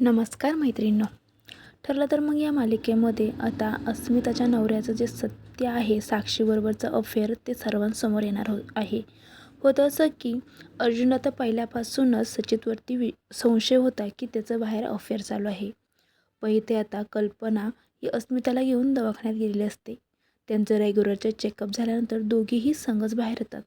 नमस्कार मैत्रिणींनो. ठरलं तर मग या मालिकेमध्ये आता अस्मिताच्या नवऱ्याचं जे सत्य आहे साक्षीबरोबरचं अफेअर ते सर्वांसमोर येणार हो आहे. होतं असं की अर्जुनला तर पहिल्यापासूनच सचितवरती वि संशय होता की त्याचं बाहेर अफेअर चालू आहे. पहिले आता कल्पना ही अस्मिताला घेऊन दवाखान्यात गेलेली असते. त्यांचं रेग्युलरचे चेकअप झाल्यानंतर दोघीही संघच बाहेर येतात.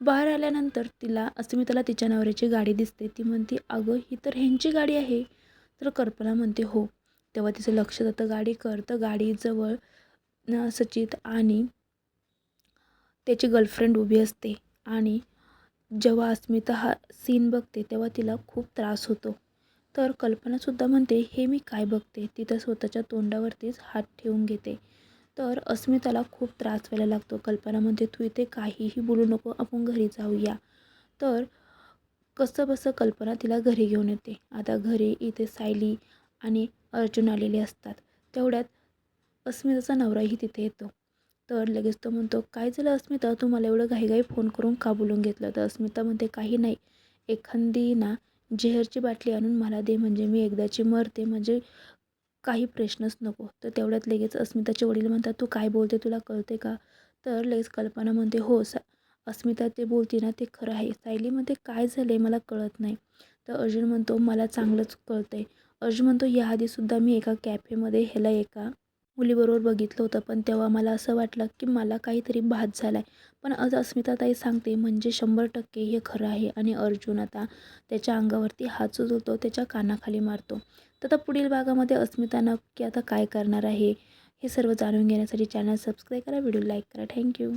बाहेर आल्यानंतर तिला अस्मिताला तिच्या नवऱ्याची गाडी दिसते. ती म्हणते अगं ही तर ह्यांची गाडी आहे. तर कल्पना म्हणते हो. तेव्हा तिचं लक्ष जातं गाडीकर तर गाडीजवळ न सचित आणि त्याची गर्लफ्रेंड उभी असते. आणि जेव्हा अस्मिता हा सीन बघते तेव्हा तिला खूप त्रास होतो. तर कल्पनासुद्धा म्हणते हे मी काय बघते? तिथं स्वतःच्या तोंडावरतीच हात ठेवून घेते. तर अस्मिताला खूप त्रास व्हायला लागतो. कल्पना म्हणते तू इथे काहीही बोलू नको आपण घरी जाऊया. तर कसं बसं कल्पना तिला घरी घेऊन येते. आता घरी इथे सायली आणि अर्जुन आलेले असतात. तेवढ्यात अस्मिताचा नवराही तिथे येतो. तर लगेच तो म्हणतो काय झालं अस्मिता? तू मला एवढं घाईघाई फोन करून का बोलून घेतलं? तर अस्मिता म्हणते काही नाही. एखादी ना जेहरची बाटली आणून मला दे. म्हणजे मी एकदाची मरते. म्हणजे काही प्रश्नच नको. तर तेवढ्यात लगेच अस्मिताचे वडील म्हणतात तू काय बोलते? तुला कळते का? तर लगेच कल्पना म्हणते हो सा अस्मिता ते बोलते ना ते खरं आहे. सायलीमध्ये काय झालं आहे मला कळत नाही. तर अर्जुन म्हणतो मला चांगलंच कळतं आहे अर्जुन म्हणतो याआधीसुद्धा मी एका कॅफेमध्ये ह्याला एका मुलीबरोबर बघितलं होतं पण तेव्हा मला असं वाटलं की मला काहीतरी भात झाला आहे पण आज अस्मिता ताई सांगते म्हणजे शंभर टक्के हे खरं आहे. आणि अर्जुन आता त्याच्या अंगावरती हात सुचवतो त्याच्या कानाखाली मारतो. तर आता पुढील भागामध्ये अस्मिता नक्की आता काय करणार आहे हे सर्व जाणून घेण्यासाठी चॅनल सबस्क्राईब करा व्हिडिओ लाईक करा. Thank you